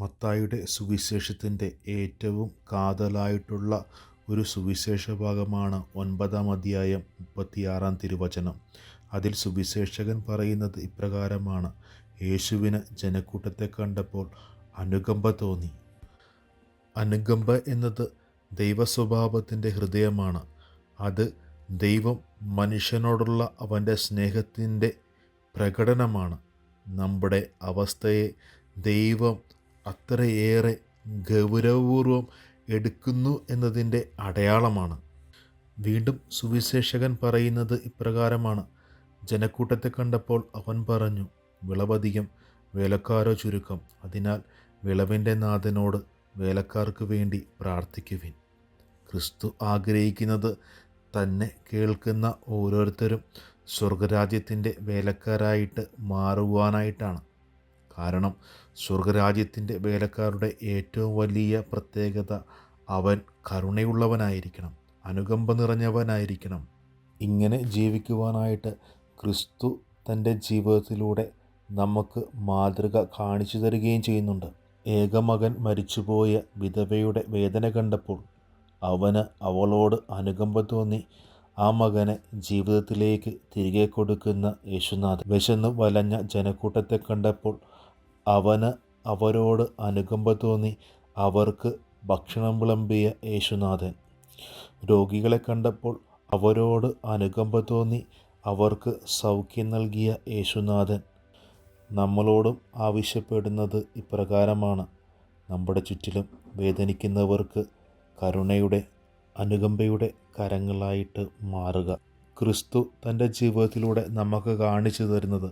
മത്തായിയുടെ സുവിശേഷത്തിന്റെ ഏറ്റവും കാതലായിട്ടുള്ള ഒരു സുവിശേഷ ഭാഗമാണ് ഒൻപതാം അധ്യായം മുപ്പത്തിയാറാം തിരുവചനം. അതിൽ സുവിശേഷകൻ പറയുന്നത് ഇപ്രകാരമാണ്. യേശുവിന് ജനക്കൂട്ടത്തെ കണ്ടപ്പോൾ അനുകമ്പ തോന്നി. അനുകമ്പ എന്നത് ദൈവസ്വഭാവത്തിന്റെ ഹൃദയമാണ്. അത് ദൈവം മനുഷ്യനോടുള്ള അവന്റെ സ്നേഹത്തിന്റെ പ്രകടനമാണ്. നമ്മുടെ അവസ്ഥയെ ദൈവം അത്രയേറെ ഗൗരവപൂർവം എടുക്കുന്നു എന്നതിന്റെ അടയാളമാണ്. വീണ്ടും സുവിശേഷകൻ പറയുന്നത് ഇപ്രകാരമാണ്. ജനക്കൂട്ടത്തെ കണ്ടപ്പോൾ അവൻ പറഞ്ഞു വിളവധികം വേലക്കാരോ ചുരുക്കം. അതിനാൽ വിളവിന്റെ നാഥനോട് വേലക്കാർക്ക് വേണ്ടി പ്രാർത്ഥിക്കുവിൻ. ക്രിസ്തു ആഗ്രഹിക്കുന്നത് തന്നെ കേൾക്കുന്ന ഓരോരുത്തരും സ്വർഗരാജ്യത്തിന്റെ വേലക്കാരായിട്ട് മാറുവാനായിട്ടാണ്. കാരണം സ്വർഗരാജ്യത്തിന്റെ വേലക്കാരുടെ ഏറ്റവും വലിയ പ്രത്യേകത അവൻ കരുണയുള്ളവനായിരിക്കണം അനുകമ്പ നിറഞ്ഞവനായിരിക്കണം. ഇങ്ങനെ ജീവിക്കുവാനായിട്ട് ക്രിസ്തു തന്റെ ജീവിതത്തിലൂടെ നമുക്ക് മാതൃക കാണിച്ചു തരികയും ചെയ്യുന്നുണ്ട്. ഏകമകൻ മരിച്ചുപോയ വിധവയുടെ വേദന കണ്ടപ്പോൾ അവന് അവളോട് അനുകമ്പ തോന്നി ആ മകനെ ജീവിതത്തിലേക്ക് തിരികെ കൊടുക്കുന്ന യേശുനാഥ് വിശന്ന് വലഞ്ഞ ജനക്കൂട്ടത്തെ കണ്ടപ്പോൾ അവന് അവരോട് അനുകമ്പ തോന്നി അവർക്ക് ഭക്ഷണം വിളമ്പിയ യേശുനാഥൻ. രോഗികളെ കണ്ടപ്പോൾ അവരോട് അനുകമ്പ തോന്നി അവർക്ക് സൗഖ്യം നൽകിയ യേശുനാഥൻ. നമ്മളോടും ആവശ്യപ്പെടുന്നത് ഇപ്രകാരമാണ്. നമ്മുടെ ചുറ്റിലും വേദനിക്കുന്നവർക്ക് കരുണയുടെ അനുകമ്പയുടെ കരങ്ങളായിട്ട് മാറുക. ക്രിസ്തു തന്റെ ജീവിതത്തിലൂടെ നമുക്ക് കാണിച്ചു തരുന്നത്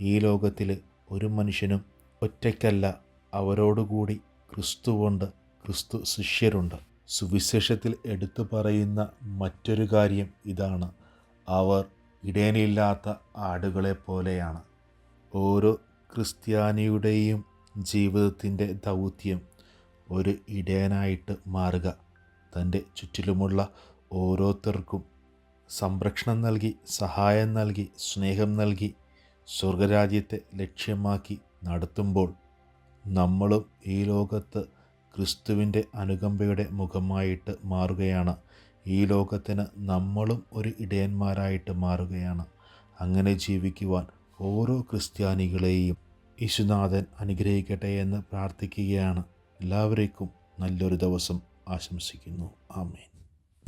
ഈ ലോകത്തിൽ ഒരു മനുഷ്യനും ഒറ്റയ്ക്കല്ല അവരോടുകൂടി ക്രിസ്തുവുണ്ട് ക്രിസ്തു ശിഷ്യരുണ്ട്. സുവിശേഷത്തിൽ എടുത്തു പറയുന്ന മറ്റൊരു കാര്യം ഇതാണ്. അവർ ഇടേനില്ലാത്ത ആടുകളെ പോലെയാണ് ഓരോ ക്രിസ്ത്യാനിയുടെയും ജീവിതത്തിന്റെ ദൗത്യം ഒരു ഇടയനായിട്ട് മാറുക. തന്റെ ചുറ്റിലുമുള്ള ഓരോരുത്തർക്കും സംരക്ഷണം നൽകി സഹായം നൽകി സ്നേഹം നൽകി സ്വർഗരാജ്യത്തെ ലക്ഷ്യമാക്കി നടത്തുമ്പോൾ നമ്മളും ഈ ലോകത്ത് ക്രിസ്തുവിന്റെ അനുകമ്പയുടെ മുഖമായിട്ട് മാറുകയാണ്. ഈ ലോകത്തിന് നമ്മളും ഒരു ഇടയന്മാരായിട്ട് മാറുകയാണ്. അങ്ങനെ ജീവിക്കുവാൻ ഓരോ ക്രിസ്ത്യാനികളെയും യേശുനാഥൻ അനുഗ്രഹിക്കട്ടെ എന്ന് പ്രാർത്ഥിക്കുകയാണ്. എല്ലാവർക്കും നല്ലൊരു ദിവസം ആശംസിക്കുന്നു. ആമേൻ.